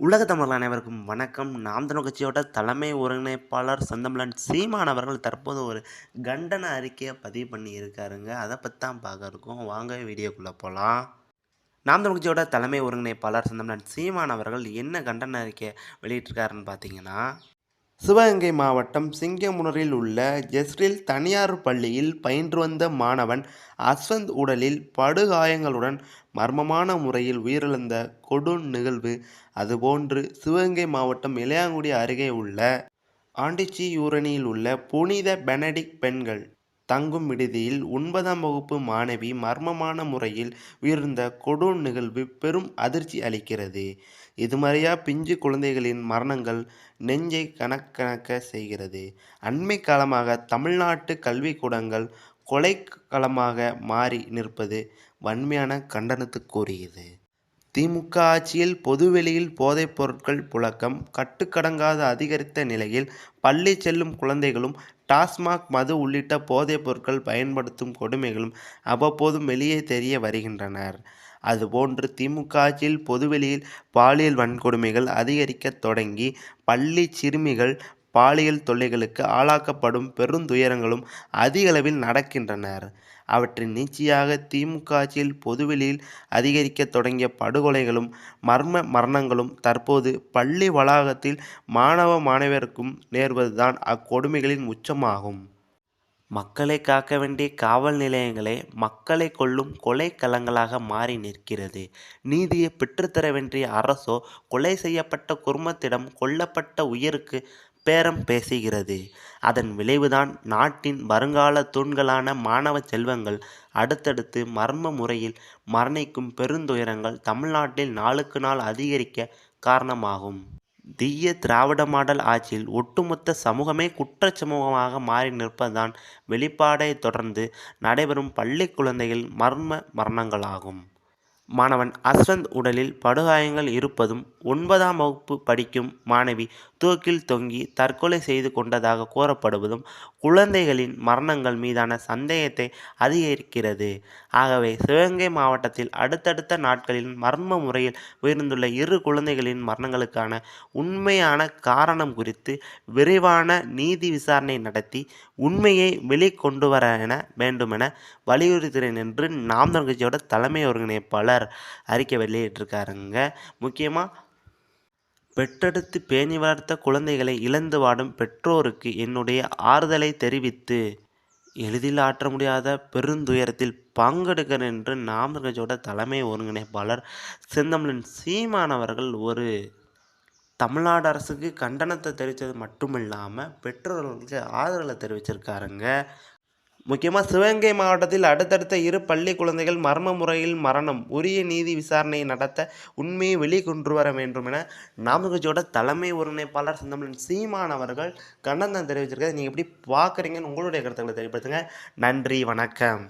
உலக தமிழர்கள் அனைவருக்கும் வணக்கம். நாம் தமிழ் கட்சியோட தலைமை ஒருங்கிணைப்பாளர் செந்தமிழன் சீமான் அவர்கள் தற்போது ஒரு கண்டன அறிக்கையை பதிவு பண்ணி இருக்காருங்க அதை பற்றி தான் பார்க்க இருக்கோம். வாங்க வீடியோக்குள்ளே போகலாம் நாம் தமிழ் கட்சியோட தலைமை ஒருங்கிணைப்பாளர் செந்தமிழன் சீமான் அவர்கள் என்ன கண்டன அறிக்கையை வெளியிட்டிருக்காருன்னு பார்த்தீங்கன்னா சிவகங்கை மாவட்டம் சிங்கமுனரில் உள்ள ஜெஸ்ரில் தனியார் பள்ளியில் பயின்று வந்த மாணவன் அஸ்வந்த் உடலில் படுகாயங்களுடன் மர்மமான முறையில் உயிரிழந்த கொடும் நிகழ்வு. அதுபோன்று சிவகங்கை மாவட்டம் இளையாங்குடி அருகே உள்ள ஆண்டிச்சியூரணியில் உள்ள புனித பெனடிக் பெண்கள் தங்கும் விடுதியில் ஒன்பதாம் வகுப்பு மாணவி மர்மமான முறையில் உயிர்ந்த கொடூர் நிகழ்வு பெரும் அதிர்ச்சி அளிக்கிறது. இதுமறையா பிஞ்சு குழந்தைகளின் மரணங்கள் நெஞ்சை கணக்கணக்க செய்கிறது. அண்மை காலமாக தமிழ்நாட்டு கல்விக்கூடங்கள் கொலைக்களமாக மாறி நிற்பது வன்மையான கண்டனத்துக்குரியது திமுக ஆட்சியில் பொதுவெளியில் போதைப் பொருட்கள் புழக்கம் கட்டுக்கடங்காத அதிகரித்த நிலையில் பள்ளி செல்லும் குழந்தைகளும் டாஸ்மாக் மது உள்ளிட்ட போதைப் பொருட்கள் பயன்படுத்தும் கொடுமைகளும் அவ்வப்போது வெளியே தெரிய வருகின்றனர். அதுபோன்று திமுக ஆட்சியில் பொதுவெளியில் பாலியல் வன்கொடுமைகள் அதிகரிக்கத் தொடங்கி பள்ளி சிறுமிகள் பாலியல் தொல்லைகளுக்கு ஆளாக்கப்படும் பெருந்துயரங்களும் அதிகளவில் நடக்கின்றனர். அவற்றின் நீச்சியாக திமுக ஆட்சியில் பொதுவெளியில் அதிகரிக்க தொடங்கிய படுகொலைகளும் மர்ம மரணங்களும் தற்போது பள்ளி வளாகத்தில் மாணவ மாணவியருக்கும் நேர்வதுதான் அக்கொடுமைகளின் உச்சமாகும். மக்களை காக்க வேண்டிய காவல் நிலையங்களே மக்களை கொல்லும் கொலைக்களங்களாக மாறி நிற்கிறது. நீதியை பெற்றுத்தர வேண்டிய அரசோ கொலை செய்யப்பட்ட குடும்பத்திடம் கொல்லப்பட்ட உயிருக்கு பேரம் பேசுகிறது. அதன் விளைவுதான் நாட்டின் வருங்கால தூண்களான மாணவ செல்வங்கள் அடுத்தடுத்து மர்ம முறையில் மரணிக்கும் பெருந்துயரங்கள் தமிழ்நாட்டில் நாளுக்கு நாள் அதிகரிக்க காரணமாகும். தீய திராவிட மாடல் ஆட்சியில் ஒட்டுமொத்த சமூகமே குற்ற சமூகமாக மாறி நிற்பதுதான் வெளிப்பாடை தொடர்ந்து நடைபெறும் பள்ளி குழந்தைகள் மர்ம மரணங்களாகும். மாணவன் அஸ்வந்த் உடலில் படுகாயங்கள் இருப்பதும் ஒன்பதாம் வகுப்பு படிக்கும் மாணவி தூக்கில் தொங்கி தற்கொலை செய்து கொண்டதாக கூறப்படுவதும் குழந்தைகளின் மரணங்கள் மீதான சந்தேகத்தை அதிகரிக்கிறது. ஆகவே சிவகங்கை மாவட்டத்தில் அடுத்தடுத்த நாட்களில் மர்ம முறையில் உயர்ந்துள்ள இரு குழந்தைகளின் மரணங்களுக்கான உண்மையான காரணம் குறித்து விரைவான நீதி விசாரணை நடத்தி உண்மையை வெளிக்கொண்டு வர என வேண்டுமென வலியுறுத்துகிறேன் என்று நாம் கட்சியோட தலைமை ஒருங்கிணைப்பாளர் அறிக்கை வெளியிட்டிருக்காருங்க. முக்கியமாக பெற்றெடுத்து பேணி வளர்த்த குழந்தைகளை இழந்து வாடும் பெற்றோருக்கு என்னுடைய ஆறுதலை தெரிவித்து எளிதில் ஆற்ற முடியாத பெருந்துயரத்தில் பங்கெடுக்கிறேன் என்று நாம் கட்சியோட தலைமை ஒருங்கிணைப்பாளர் செந்தமிழன் சீமானவர்கள் ஒரு தமிழ்நாடு அரசுக்கு கண்டனத்தை தெரிவித்தது மட்டும் இல்லாமல் பெற்றோர்களுக்கு ஆதரவை தெரிவிச்சிருக்காருங்க. முக்கியமாக சிவகங்கை மாவட்டத்தில் அடுத்தடுத்த இரு பள்ளி குழந்தைகள் மர்ம முறையில் மரணம் உரிய நீதி விசாரணையை நடத்த உண்மையை வெளிக்கொண்டு வர வேண்டும் என நாமகட்சியோட தலைமை ஒருங்கிணைப்பாளர் செந்தமிழன் சீமான் அவர்கள் கண்டனம் தெரிவிச்சிருக்காரு நீங்கள் எப்படி பார்க்குறீங்கன்னு உங்களுடைய கருத்துக்களை தெரியப்படுத்துங்க. நன்றி வணக்கம்.